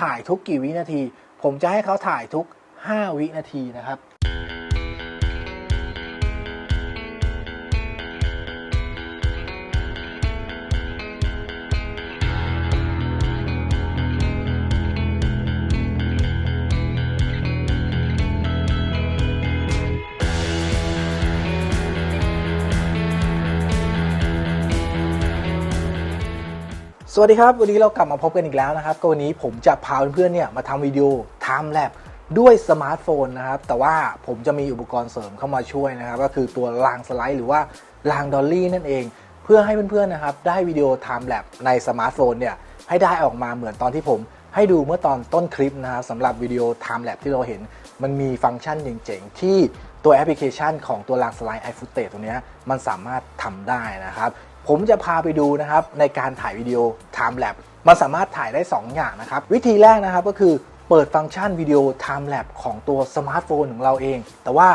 ถ่ายทุกกี่วินาที ผมจะให้เขาถ่ายทุก 5 วินาทีนะครับ สวัสดีครับ วันนี้เรากลับมาพบกันอีกแล้วนะครับ ก็วันนี้ผมจะพาเพื่อนๆเนี่ยมาทำวิดีโอ Time Lab ด้วยสมาร์ทโฟนนะครับ แต่ว่าผมจะมีอุปกรณ์เสริมเข้ามาช่วยนะครับ ก็คือตัวรางสไลด์หรือว่ารางดอลลี่นั่นเอง เพื่อให้เพื่อนๆนะครับ ได้วิดีโอ Time Lab ในสมาร์ทโฟนเนี่ยให้ได้ออกมาเหมือนตอนที่ผมให้ดูเมื่อตอนต้นคลิปนะครับสำหรับวิดีโอ Time Lab ที่เราเห็น มันมีฟังก์ชันเจ๋งๆที่ตัวแอปพลิเคชันของตัวรางสไลด์ iFootage ตัวเนี้ยมันสามารถทำได้นะครับ ผมจะพาไปดูนะครับในการถ่ายวิดีโอ Time Lapse มันสามารถถ่ายได้ 2 อย่างนะครับ วิธีแรกนะครับก็คือเปิดฟังก์ชันวิดีโอ Time Lapse ของตัวสมาร์ทโฟนของเราเอง แต่ว่า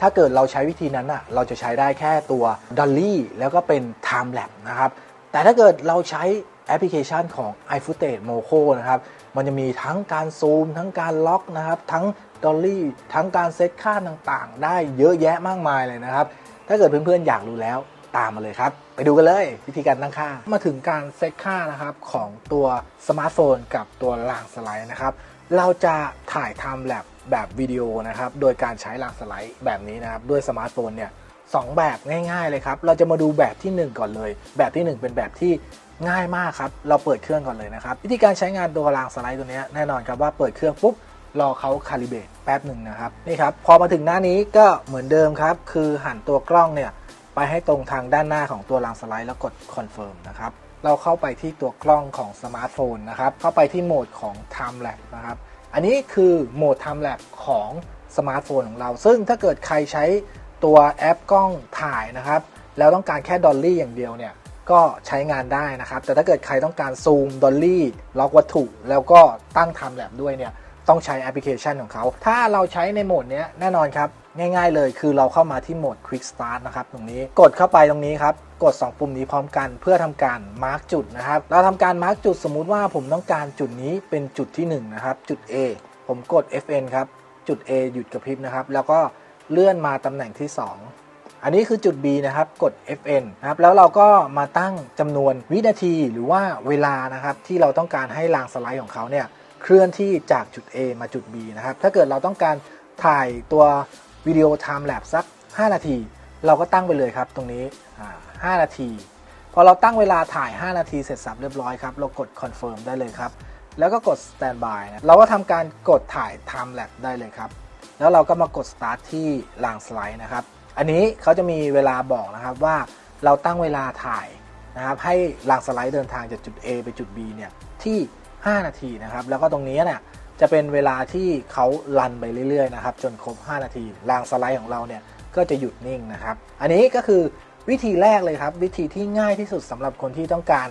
ถ้าเกิดเราใช้วิธีนั้นอะเราจะใช้ได้แค่ตัว Dolly แล้วก็เป็น Time Lapse นะครับ แต่ถ้าเกิดเราใช้แอปพลิเคชันของ iFootage Moco นะครับ มันจะมีทั้งการซูม ทั้งการล็อกนะครับ ทั้งดอลลี่ ทั้งการเซตค่าต่างๆ ได้เยอะแยะมากมายเลยนะครับ ถ้าเกิดเพื่อนๆ อยากรู้แล้ว ตามมาเลยครับ ไปดูกันเลยวิธีการตั้งค่า มาถึงการเซตค่านะครับของตัวสมาร์ทโฟนกับตัวรางสไลด์นะครับ เราจะถ่ายทม์แลปแบบวิดีโอนะครับ โดยการใช้รางสไลด์แบบนี้นะครับ ด้วยสมาร์ทโฟนเนี่ยสองแบบง่ายๆเลยครับ เราจะมาดูแบบที่ 1 ก่อนเลย แบบที่ 1 เป็นแบบที่ง่ายมากครับ เราเปิดเครื่องก่อนเลยนะครับ วิธีการใช้งานตัวรางสไลด์ตัวเนี้ยแน่นอนครับว่าเปิดเครื่องปุ๊บรอเขาคาลิเบตแป๊บหนึ่งนะครับ นี่ครับ พอมาถึงหน้านี้ก็เหมือนเดิมครับ คือหันตัวกล้องเนี่ย ไปให้ตรงทางด้านหน้าของตัวรางสไลด์แล้วกดคอนเฟิร์มนะครับเราเข้าไปที่ตัวกล้องของสมาร์ทโฟนนะครับเข้าไปที่โหมดของ Time Lapse นะครับอันนี้คือโหมด Time Lapse ของสมาร์ทโฟนของเรา ซึ่งถ้าเกิดใครใช้ตัวแอปกล้องถ่ายนะครับแล้วต้องการแค่ดอลลี่อย่างเดียวเนี่ยก็ใช้งานได้นะครับ แต่ถ้าเกิดใครต้องการซูมดอลลี่ล็อกวัตถุ แล้วก็ตั้ง Time Lap ด้วยเนี่ย ต้องใช้แอปพลิเคชันของเขา ถ้าเราใช้ในโหมดนี้แน่นอนครับ ง่าย ๆ เลยคือเราเข้ามาที่โหมด Quick Start นะครับตรงนี้กดเข้าไปตรงนี้ครับ กด 2 ปุ่มนี้พร้อมกันเพื่อทำการมาร์กจุดนะครับ เราทำการมาร์กจุดสมมุติว่าผมต้องการจุดนี้เป็นจุดที่ 1 นะครับ จุด A ผมกด FN ครับ จุด A หยุดกระพริบนะครับ แล้วก็เลื่อนมาตำแหน่งที่ 2 อันนี้คือจุด B นะครับ กด FN นะครับ แล้วเราก็มาตั้งจำนวนวินาทีหรือว่าเวลานะครับ ที่เราต้องการให้รางสไลด์ของเขาเนี่ยเคลื่อนที่จากจุด A มาจุด B นะครับ ถ้าเกิดเราต้องการถ่ายตัว วิดีโอ Time Lapse สัก 5 นาที เราก็ตั้งไปเลยครับตรงนี้ 5 นาที พอเราตั้งเวลาถ่าย 5 นาทีเสร็จสับเรียบร้อยครับ เรากด Confirm ได้เลยครับ แล้วก็กด Standby นะเราก็ทำการกดถ่าย Time Lapse ได้เลยครับ แล้วเราก็มากด Start ที่รางสไลด์นะครับ อันนี้เขาจะมีเวลาบอกนะครับว่าเราตั้งเวลาถ่ายนะครับให้รางสไลด์เดินทางจากจุด A ไปจุด B เนี่ยที่ 5 นาทีนะครับ แล้วก็ตรงนี้เนี่ย จะเป็นเวลาที่เขาลันไปเรื่อยๆนะครับจนครบ 5 นาทีรางสไลด์ของเราเนี่ยก็จะหยุดนิ่งนะครับ อันนี้ก็คือวิธีแรกเลยครับ วิธีที่ง่ายที่สุดสำหรับคนที่ต้องการ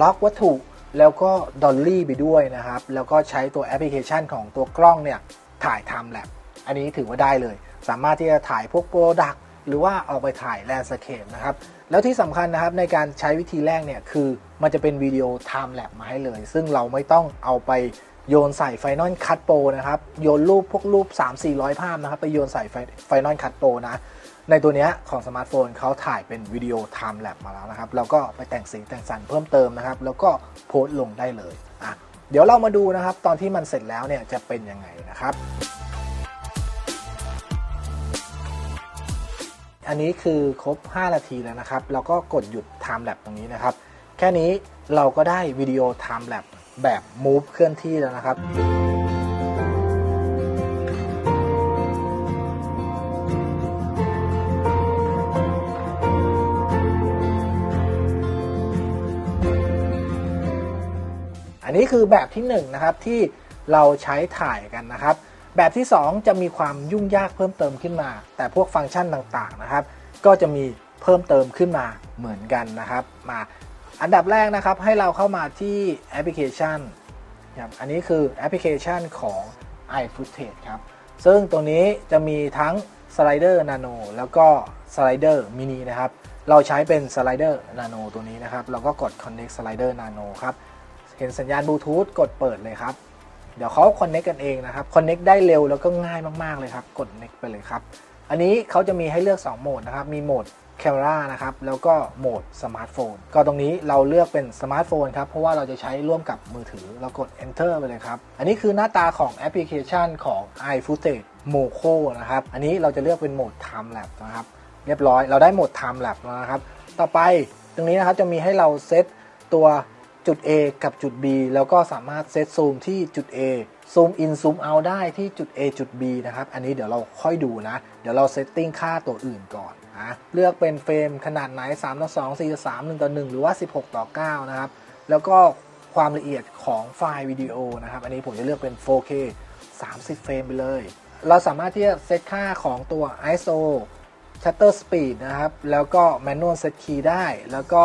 ล็อกวัตถุแล้วก็ดอลลี่ไปด้วยนะครับ แล้วก็ใช้ตัวแอปพลิเคชันของตัวกล้องเนี่ยถ่าย Time Lapse อันนี้ถือว่าได้เลย สามารถที่จะถ่ายพวกโปรดักหรือว่าออกไปถ่ายแลนด์สเคปนะครับ แล้วที่สำคัญนะครับในการใช้วิธีแรกเนี่ยคือมันจะเป็นวิดีโอ Time Lapse มาให้เลย ซึ่งเราไม่ต้องเอาไป โยนใส่ Final Cut Pro นะครับ โยนรูปพวกรูป 3-400 ภาพนะครับ ไปโยนใส่ Final Cut Pro นะ ในตัวนี้ของสมาร์ทโฟนเขาถ่ายเป็นวิดีโอ Time Lapse มาแล้วนะครับเราก็ไปแต่งสีแต่งสันเพิ่มเติมนะครับ แล้วก็โพสต์ลงได้เลยอะเดี๋ยวเรามาดูนะครับ ตอนที่มันเสร็จแล้วเนี่ยจะเป็นยังไงนะครับ อันนี้คือครบ 5 นาทีแล้วนะครับเราก็กดหยุด Time Lapse ตรงนี้นะครับ แค่นี้เราก็ได้วิดีโอ Time Lapse แแบบ Move เคลื่อนที่แล้วนะครับอันนี้คือแบบที่1นงนะครับที่เราใช้ถ่ายกันนะครับ แบบที่ 2 จะมีความยุ่งยากเพิ่มเติมขึ้นมา แต่พวกฟังก์ชันต่างๆนะครับ ก็จะมีเพิ่มเติมขึ้นมาเหมือนกันนะครับ มา อันดับแรกนะครับให้เราเข้ามาที่แอปพลิเคชันครับอันนี้คือแอปพลิเคชันของ iFootage ครับ ซึ่งตัวนี้จะมีทั้งสไลเดอร์นาโนแล้วก็สไลเดอร์มินินะครับ เราใช้เป็นสไลเดอร์นาโนตัวนี้นะครับ เราก็กด Connect Slider Nano ครับ เห็นสัญญาณบลูทูธกดเปิดเลยครับ เดี๋ยวเขาคอนเน็กกันเองนะครับคอนเน็กได้เร็วแล้วก็ง่ายมาก ๆ เลยครับ กด next ไปเลยครับ อันนี้เขาจะมีให้เลือก 2 โหมดนะครับ มีโหมด Camera นะครับ แล้วก็โหมดสมาร์ทโฟน ก็ตรงนี้เราเลือกเป็นสมาร์ทโฟนครับ เพราะว่าเราจะใช้ร่วมกับมือถือ เรากด enter ไปเลยครับ อันนี้คือหน้าตาของแอปพลิเคชันของ iFootage Moco นะครับ อันนี้เราจะเลือกเป็นโหมด Time Lapse นะครับ เรียบร้อย เราได้โหมด Time Lapse แล้วนะครับ ต่อไปตรงนี้นะครับจะมีให้เราเซตตัวจุด A กับจุด B แล้วก็สามารถเซตซูมที่จุด A ซูมอินซูมเอาได้ที่จุด A จุด B นะครับ อันนี้เดี๋ยวเราค่อยดูนะ เดี๋ยวเราเซตติ้งค่าตัวอื่นก่อน เลือกเป็นเฟรมขนาดไหน3ต่อ2 4ต่อ3 1ต่อ1หรือว่า 16 ต่อ 9 นะครับ แล้วก็ความละเอียดของไฟล์วิดีโอนะครับ อันนี้ผมจะเลือกเป็น 4K 30 เฟรมไปเลย เราสามารถที่จะเซตค่าของตัว ISO shutter speed นะครับ แล้วก็ manual set key ได้ แล้วก็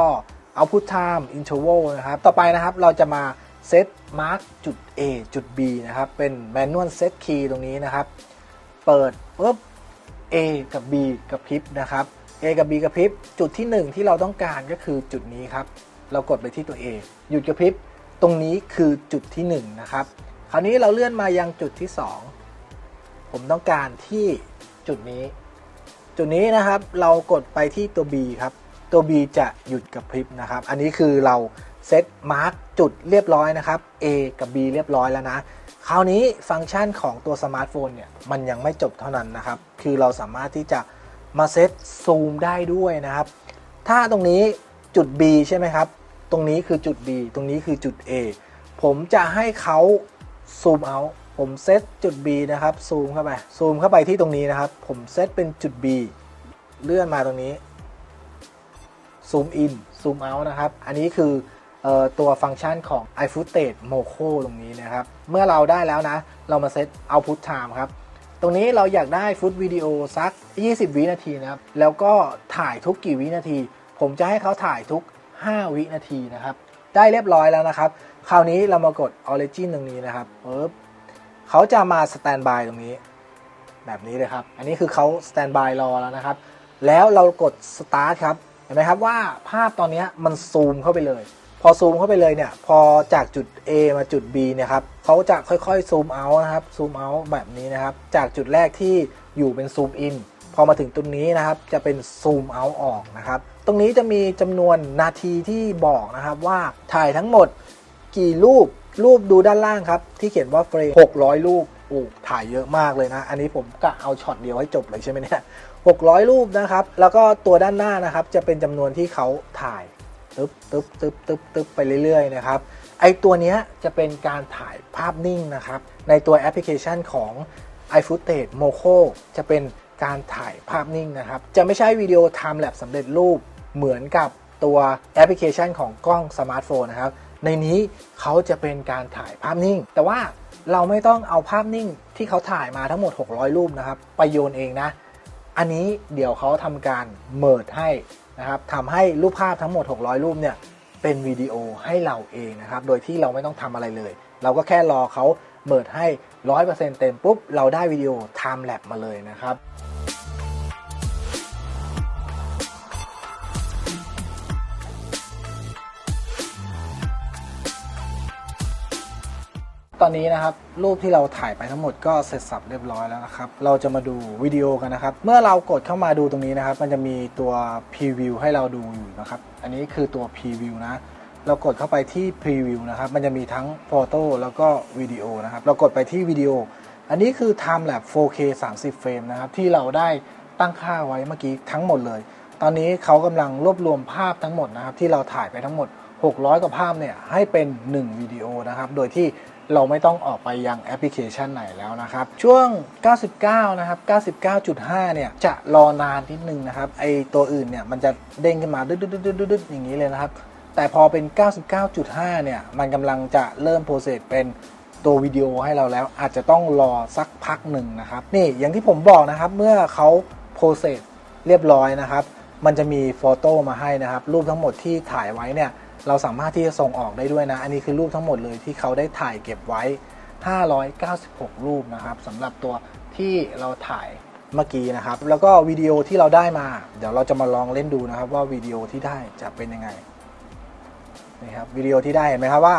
output time interval นะครับ ต่อไปนะครับเราจะมาเซต mark จุด A จุด B นะครับ เป็น manual set key ตรงนี้นะครับ เปิดปุ๊บ A กับ B กับพริบนะครับ A กับ B กับพริบจุดที่ 1 ที่เราต้องการก็คือจุดนี้ครับ เรากดไปที่ตัว A หยุดกระพริบตรงนี้คือจุดที่ 1 นะครับ คราวนี้เราเลื่อนมายังจุดที่ 2 ผมต้องการที่จุดนี้ จุดนี้นะครับเรากดไปที่ตัว B ครับ ตัว B จะหยุดกับพริบนะครับ อันนี้คือเราเซตมาร์กจุดเรียบร้อยนะครับ A กับ B เรียบร้อยแล้วนะ คราวนี้ฟังก์ชันของตัวสมาร์ทโฟนเนี่ยมันยังไม่จบเท่านั้นนะครับ คือเราสามารถที่จะมาเซตซูมได้ด้วยนะครับ ถ้าตรงนี้จุด B ใช่ไหมครับ ตรงนี้คือจุด B ตรงนี้คือจุด A ผมจะให้เขาซูมเอา ผมเซตจุด B นะครับ ซูมเข้าไป ซูมเข้าไปที่ตรงนี้นะครับ ผมเซตเป็นจุด B เลื่อนมาตรงนี้ ซูมอิน ซูมเอานะครับ อันนี้คือเออ ตัวฟังก์ชันของ iFootage Moco ตรงนี้นะครับ เมื่อเราได้แล้วนะ เรามาเซต Output Time ครับ ตรงนี้เราอยากได้ฟุตวิดีโอสัก 20 วินาทีนะครับ แล้วก็ถ่ายทุกกี่วินาที ผมจะให้เขาถ่ายทุก 5 วินาทีนะครับ ได้เรียบร้อยแล้วนะครับ คราวนี้เรามากด Origin ตรงนี้นะครับปึ๊บเขาจะมาสแตนบายตรงนี้ แบบนี้เลยครับ อันนี้คือเขาสแตนบายรอแล้วนะครับ แล้วเรากด Start ครับ เห็นไหมครับว่าภาพตอนนี้มันซูมเข้าไปเลย พอซูมเข้าไปเลยเนี่ย พอจากจุด A มาจุด B เนี่ยครับเขาจะค่อยๆซูมเอานะครับซูมเอาแบบนี้นะครับ จากจุดแรกที่อยู่เป็นซูมอินพอมาถึงตรงนี้นะครับจะเป็นซูมเอาออกนะครับ ตรงนี้จะมีจำนวนนาทีที่บอกนะครับว่าถ่ายทั้งหมดกี่รูปรูปดูด้านล่างครับ ที่เขียนว่าเฟรม600 รูปโอ้ถ่ายเยอะมากเลยนะ อันนี้ผมกะเอาช็อตเดียวให้จบเลยใช่ไหมเนี่ย600 รูปนะครับ แล้วก็ตัวด้านหน้านะครับ จะเป็นจำนวนที่เขาถ่าย ตึ๊บตึ๊บตึ๊บตึ๊บตึ๊บไปเรื่อยๆนะครับไอตัวนี้จะเป็นการถ่ายภาพนิ่งนะครับ ในตัวแอปพลิเคชันของ iFootage Moco จะเป็นการถ่ายภาพนิ่งนะครับ จะไม่ใช่วิดีโอ Time Lapse สำเร็จรูปเหมือนกับตัวแอปพลิเคชันของกล้องสมาร์ทโฟนนะครับ ในนี้เขาจะเป็นการถ่ายภาพนิ่ง แต่ว่าเราไม่ต้องเอาภาพนิ่งที่เขาถ่ายมาทั้งหมด 600 รูปนะครับ ไปโยนเองนะ อันนี้เดี๋ยวเขาทำการเมิร์ดให้ นะครับทำให้รูปภาพทั้งหมด 600 รูปเนี่ยเป็นวิดีโอให้เราเองนะครับ โดยที่เราไม่ต้องทำอะไรเลย เราก็แค่รอเขาเมิดให้ 100%เต็มปุ๊บ เราได้วิดีโอไทม์แลปมาเลยนะครับ ตอนนี้นะครับรูปที่เราถ่ายไปทั้งหมดก็เสร็จสับเรียบร้อยแล้วนะครับ เราจะมาดูวิดีโอกันนะครับ เมื่อเรากดเข้ามาดูตรงนี้นะครับ มันจะมีตัวพรีวิวให้เราดูอยู่นะครับ อันนี้คือตัวพรีวิวนะ เรากดเข้าไปที่พรีวิวนะครับ มันจะมีทั้งโฟโต้แล้วก็วิดีโอนะครับ เรากดไปที่วิดีโอ อันนี้คือ Time Lapse 4K 30 เฟรมนะครับ ที่เราได้ตั้งค่าไว้เมื่อกี้ทั้งหมดเลย ตอนนี้เขากำลังรวบรวมภาพทั้งหมดนะครับ ที่เราถ่ายไปทั้งหมด 600 กว่าภาพเนี่ยให้เป็น 1 วิดีโอนะครับ โดยที่ เราไม่ต้องออกไปยังแอปพลิเคชันไหนแล้วนะครับ ช่วง 99 นะครับ 99.5 เนี่ย จะรอนานนิดนึงนะครับ ไอตัวอื่นเนี่ย มันจะเด้งขึ้นมาดึดๆๆๆอย่างนี้เลยนะครับ แต่พอเป็น 99.5 เนี่ย มันกำลังจะเริ่มโปรเซสเป็นตัววิดีโอให้เราแล้ว อาจจะต้องรอสักพักหนึ่งนะครับ นี่อย่างที่ผมบอกนะครับ เมื่อเขาโปรเซสเรียบร้อยนะครับ มันจะมีโฟโต้มาให้นะครับ รูปทั้งหมดที่ถ่ายไว้เนี่ย เราสามารถที่จะส่งออกได้ด้วยนะ อันนี้คือรูปทั้งหมดเลยที่เขาได้ถ่ายเก็บไว้ 596 รูปนะครับสำหรับตัวที่เราถ่ายเมื่อกี้นะครับ แล้วก็วิดีโอที่เราได้มา เดี๋ยวเราจะมาลองเล่นดูนะครับ ว่าวิดีโอที่ได้จะเป็นยังไงนี่ครับวิดีโอที่ได้เห็นไหมครับว่า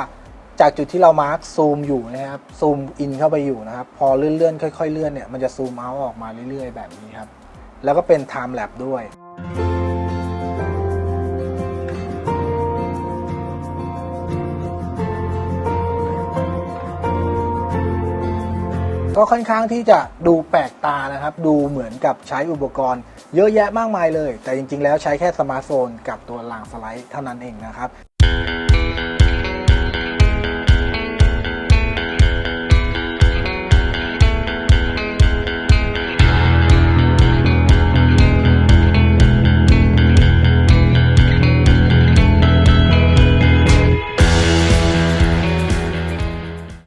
จากจุดที่เรามาร์คซูมอยู่นะครับซูมอินเข้าไปอยู่นะครับ พอเลื่อนๆค่อย ๆ เลื่อนเนี่ยมันจะซูมเอาออกมาเรื่อยๆ แบบนี้ครับ แล้วก็เป็น time lapse ด้วย ก็ค่อนข้างที่จะดูแปลกตานะครับ ดูเหมือนกับใช้อุปกรณ์ เยอะแยะมากมายเลย แต่จริงๆ แล้วใช้แค่สมาร์ทโฟนกับตัวรางสไลด์เท่านั้นเองนะครับ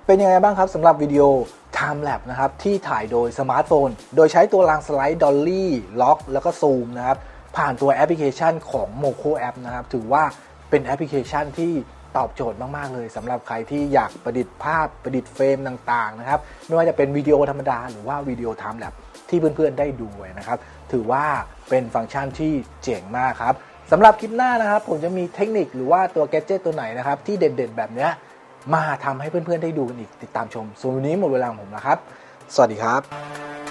เป็นยังไงบ้างครับสำหรับวิดีโอ Time Lapse นะครับที่ถ่ายโดยสมาร์ทโฟน โดยใช้ตัวรางสไลด์ดอลลี่ล็อกแล้วก็ซูมนะครับผ่านตัวแอปพลิเคชันของ Moco App นะครับถือว่าเป็นแอปพลิเคชันที่ตอบโจทย์มาก ๆ เลยสำหรับใครที่อยากประดิษฐ์ภาพประดิษฐ์เฟรมต่าง ๆ นะครับ ไม่ว่าจะเป็นวิดีโอธรรมดา หรือว่าวิดีโอ Time Lab ที่เพื่อน ๆ ได้ดูนะครับ ถือว่าเป็นฟังก์ชันที่เจ๋งมากครับสำหรับคลิปหน้านะครับ ผมจะมีเทคนิคหรือว่าตัวแกดเจิตตัวไหนนะครับ ที่เด่นๆแบบเนี้ย มาทำให้เพื่อนๆได้ดูกันอีกติดตามชมส่วนวันนี้หมดเวลาของผมแล้วครับ สวัสดีครับ